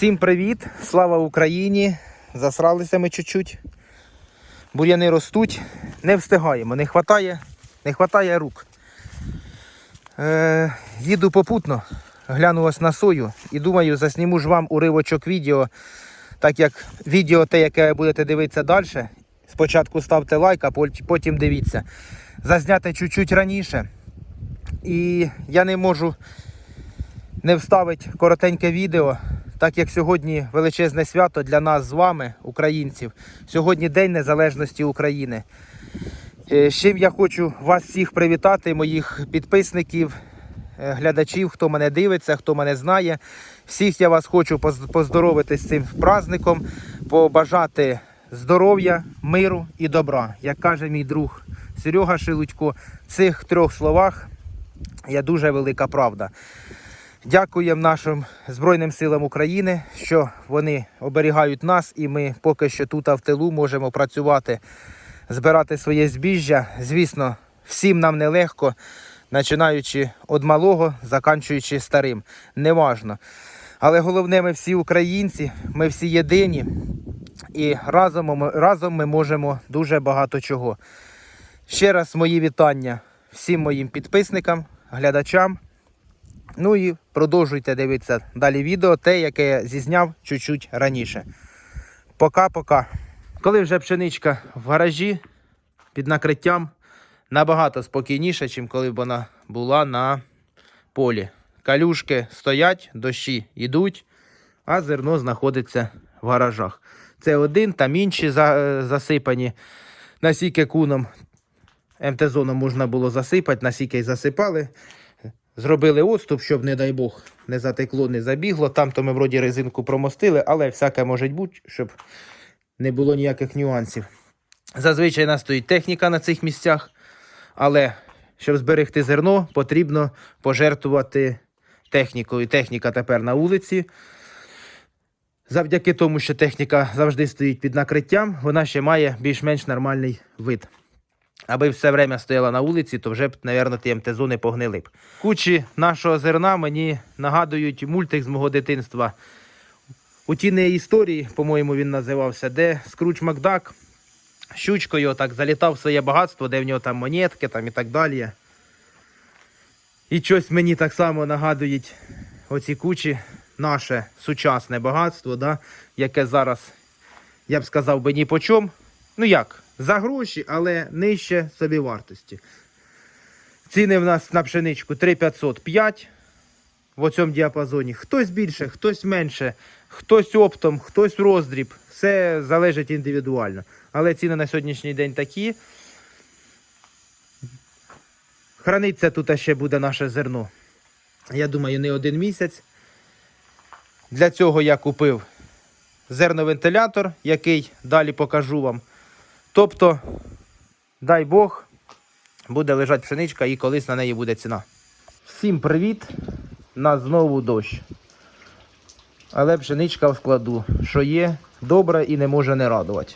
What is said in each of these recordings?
Всім привіт! Слава Україні! Засралися ми чуть-чуть. Бур'яни ростуть, не встигаємо, не хватає, не хватає рук. Е, їду попутно, гляну ось на сою і думаю, засніму ж вам уривочок відео, так як відео те, яке будете дивитися далі. Спочатку ставте лайк, а потім дивіться. Зазняти чуть-чуть раніше. І я не можу не вставити коротеньке відео, так як сьогодні величезне свято для нас з вами, українців. Сьогодні День Незалежності України. Е, З чим я хочу вас всіх привітати, моїх підписників, е, глядачів, хто мене дивиться, хто мене знає. Всіх я вас хочу поздоровити з цим праздником, побажати здоров'я, миру і добра. Як каже мій друг Серега Шелудько, в цих трьох словах є дуже велика правда. Дякуємо нашим Збройним силам України, що вони оберігають нас, і ми поки що тут а в тилу можемо працювати, збирати своє збіжжя. Звісно, всім нам нелегко, починаючи від малого, заканчуючи старим. Неважно. Але головне, ми всі українці, ми всі єдині, і разом, разом ми можемо дуже багато чого. Ще раз мої вітання всім моїм підписникам, глядачам. Ну і продовжуйте дивитися далі відео, те, яке я зізняв чуть-чуть раніше. Пока-пока. Коли вже пшеничка в гаражі під накриттям, набагато спокійніше, ніж коли б вона була на полі. Калюшки стоять, дощі йдуть, а зерно знаходиться в гаражах. Це один, там інші засипані насіки куном. МТ-зону можна було засипати, насіки й засипали. Зробили отступ, щоб, не дай Бог, не затекло, не забігло. Там то ми вроді резинку промостили, але всяке може бути, щоб не було ніяких нюансів. Зазвичай нас стоїть техніка на цих місцях, але щоб зберегти зерно, потрібно пожертвувати технікою. Техніка тепер на вулиці. Завдяки тому, що техніка завжди стоїть під накриттям, вона ще має більш-менш нормальний вид. Аби все время стояла на вулиці, то вже б, мабуть, ті МТ-зони погнили б. Кучі нашого зерна мені нагадують мультик з мого дитинства. У Утіні історії, по-моєму, він називався, де Скруч Макдак щучкою так залітав в своє багатство, де в нього там монетки там і так далі. І щось мені так само нагадують оці кучі, наше сучасне багатство, да, яке зараз, я б сказав би, ні по чому. Ну як, за гроші, але нижче собівартості. Ціни в нас на пшеничку 3505 в цьому діапазоні. Хтось більше, хтось менше, хтось оптом, хтось роздріб. Все залежить індивідуально. Але ціни на сьогоднішній день такі. Храниться тут ще буде наше зерно. Я думаю, не один місяць. Для цього я купив зерновентилятор, який далі покажу вам. Тобто, дай Бог, буде лежати пшеничка і колись на неї буде ціна. Всім привіт! Нас знову дощ. Але пшеничка в складу, що є, добре і не може не радувати.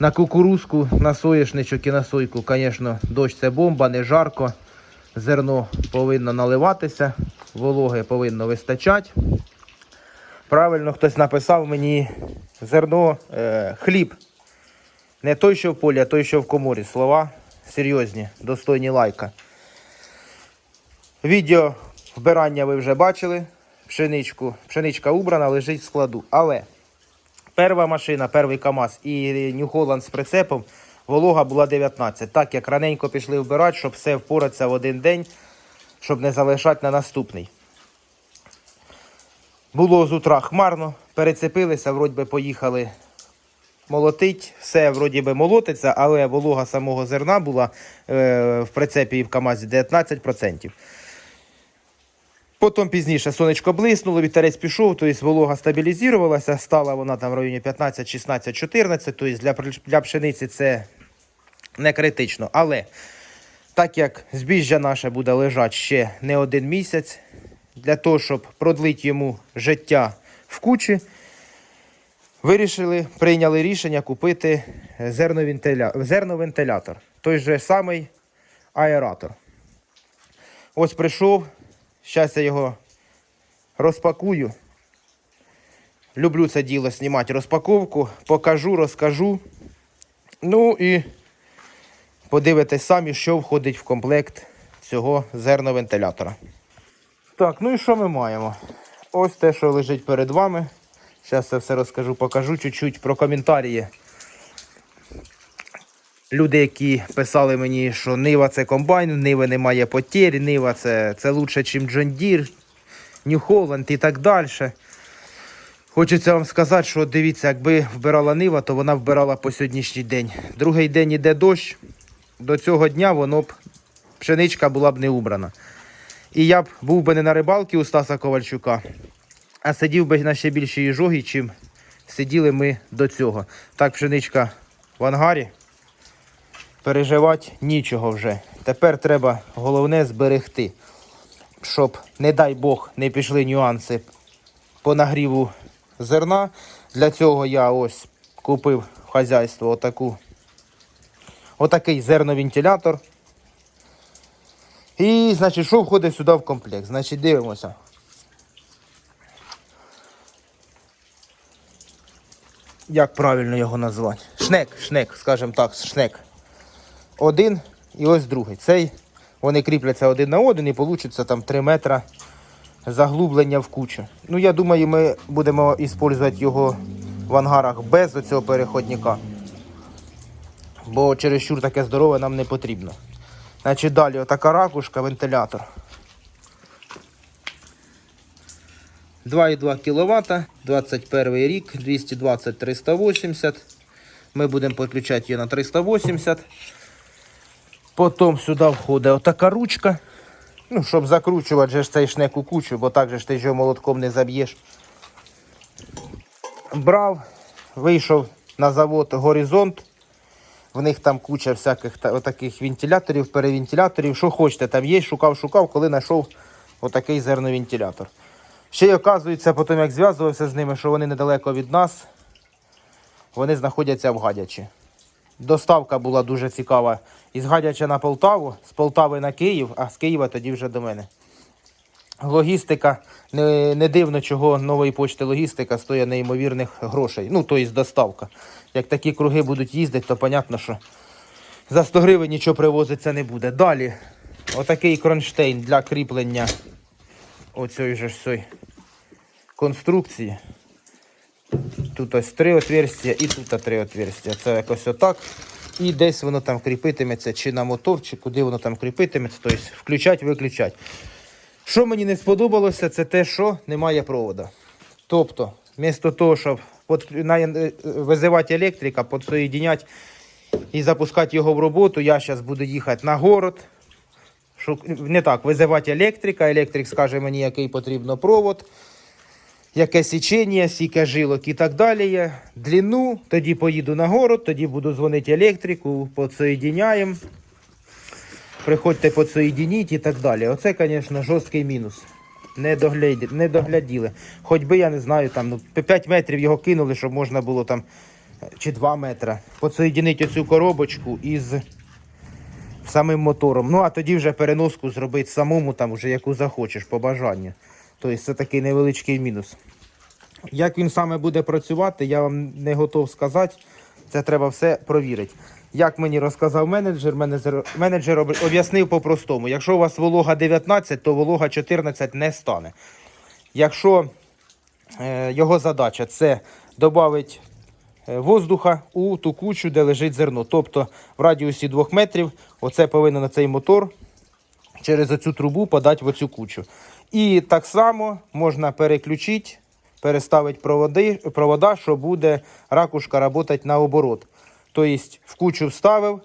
На кукурузку, на соєшничок і на сойку, звісно, дощ це бомба, не жарко. Зерно повинно наливатися, вологи повинно вистачати. Правильно хтось написав мені зерно, е, хліб. Не той, що в полі, а той, що в коморі. Слова серйозні, достойні лайка. Відео вбирання ви вже бачили. Пшеничку. Пшеничка убрана, лежить в складу. Але перша машина, перший КАМАЗ і Holland з прицепом, волога була 19. Так як раненько пішли вбирати, щоб все впоратися в один день, щоб не залишати на наступний. Було з утра хмарно, перецепилися, вроді би поїхали молотить, все вроді би молотиться, але волога самого зерна була е, в прицепі і в КАМАЗі 19%. Потім пізніше сонечко блиснуло, вітерець пішов, тобто волога стабілізувалася, стала вона там в районі 15, 16, 14, тобто для, для пшениці це не критично. Але так як збіжжя наше буде лежати ще не один місяць, для того, щоб продлити йому життя в кучі, вирішили, прийняли рішення купити зерновентиля... зерновентилятор. Той же самий аератор. Ось прийшов. Зараз я його розпакую. Люблю це діло знімати розпаковку, покажу, розкажу. Ну і подивитесь самі, що входить в комплект цього зерновентилятора. Так, ну і що ми маємо? Ось те, що лежить перед вами. Зараз це все розкажу, покажу чуть-чуть про коментарі. Люди, які писали мені, що Нива це комбайн, в Ниви немає потерь, Нива це, це лучше, ніж Джон Дір, Нью Холланд і так далі. Хочеться вам сказати, що дивіться, якби вбирала Нива, то вона вбирала по сьогоднішній день. Другий день іде дощ, до цього дня воно б пшеничка була б не убрана. І я б був би не на рибалці у Стаса Ковальчука, а сидів би на ще більшій жогі, чим сиділи ми до цього. Так, пшеничка в ангарі. Переживати нічого вже. Тепер треба головне зберегти, щоб, не дай Бог, не пішли нюанси по нагріву зерна. Для цього я ось купив хазяйство отаку, отакий зерновентилятор. І, значить, що входить сюди в комплект? Значить, дивимося. Як правильно його назвати? Шнек, шнек, скажімо так, шнек. Один і ось другий. Цей вони кріпляться один на один і вийде там 3 метра заглублення в кучу. Ну, я думаю, ми будемо використовувати його в ангарах без оцього переходника. Бо чересчур таке здорове нам не потрібно. Значить, далі отака ракушка, вентилятор. 2,2 кВт, 21 рік, 220-380. Ми будемо підключати її на 380. Потім сюди входить отака ручка. Ну, щоб закручувати цей шнек кучу, бо так же ж ти його молотком не заб'єш. Брав, вийшов на завод Горизонт. В них там куча всяких та, отаких вентиляторів, перевентиляторів. Що хочете, там є, шукав, шукав, коли знайшов отакий зерновентилятор. Ще й оказується, потім як зв'язувався з ними, що вони недалеко від нас, вони знаходяться в Гадячі. Доставка була дуже цікава із Гадяча на Полтаву, з Полтави на Київ, а з Києва тоді вже до мене. Логістика, не, не дивно, чого нової почти логістика стоїть неймовірних грошей. Ну, тобто доставка. Як такі круги будуть їздити, то понятно, що за 100 гривень нічого привозиться не буде. Далі, отакий кронштейн для кріплення оцієї ж всої конструкції. Тут ось три отверстия і тут три отверстия. Це якось отак. І десь воно там кріпитиметься, чи на мотор, чи куди воно там кріпитиметься. Тобто включать, виключать. Що мені не сподобалося, це те, що немає провода. Тобто, вмісто того, щоб е, визивати електрика, підсоєдіняти і запускати його в роботу, я зараз буду їхати на город. Шук- Не так, визивати електрика, електрик скаже мені, який потрібно провод яке січення, скільки жилок і так далі. Длину, тоді поїду на город, тоді буду дзвонити електрику, підсоєдіняємо. Приходьте підсоєдініть і так далі. Оце, звісно, жорсткий мінус. Не догляді, не догляділи. Хоч би, я не знаю, там ну, 5 метрів його кинули, щоб можна було там чи 2 метри. Підсоєдінити оцю коробочку із самим мотором. Ну, а тоді вже переноску зробити самому, там вже яку захочеш, по бажанню. Тобто це такий невеличкий мінус. Як він саме буде працювати, я вам не готов сказати. Це треба все провірити. Як мені розказав менеджер, менеджер, менеджер об'яснив по-простому. Якщо у вас волога 19, то волога 14 не стане. Якщо е, його задача це додати воздуха у ту кучу, де лежить зерно. Тобто в радіусі 2 метрів оце повинен на цей мотор через оцю трубу подати в оцю кучу. І так само можна переключити, переставити проводи, провода, що буде ракушка працювати наоборот. Тобто в кучу вставив,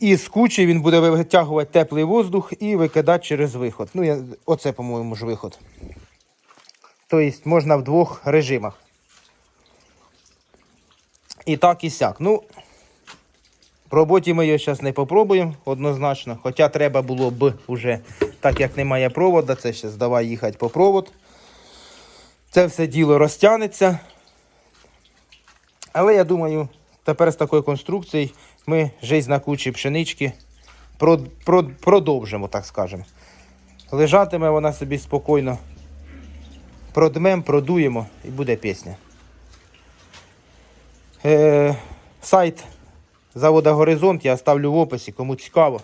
і з кучі він буде витягувати теплий воздух і викидати через виход. Ну, я, оце, по-моєму, ж виход. Тобто можна в двох режимах. І так, і сяк. Ну, в роботі ми його зараз не попробуємо однозначно. Хоча треба було б уже, так як немає провода, це зараз давай їхати по провод. Це все діло розтягнеться. Але я думаю, тепер з такою конструкцією ми жизнь на кучі пшенички прод- прод- продовжимо, так скажемо. Лежатиме вона собі спокійно продмем, продуємо і буде пісня. Е, сайт завода Горизонт я оставлю в описі, кому цікаво.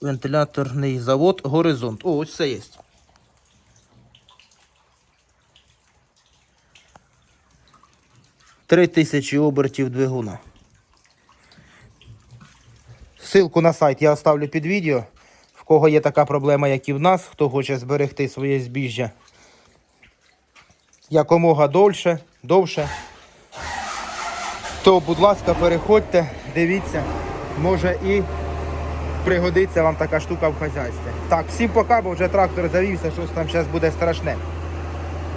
Вентиляторний завод Горизонт. О, ось це є. Три тисячі обертів двигуна. Ссылку на сайт я оставлю під відео. В кого є така проблема, як і в нас, хто хоче зберегти своє збіжжя якомога довше, довше, то, будь ласка, переходьте, дивіться, може і пригодиться вам така штука в хазяйстві. Так, всім пока, бо вже трактор завівся, щось там зараз буде страшне.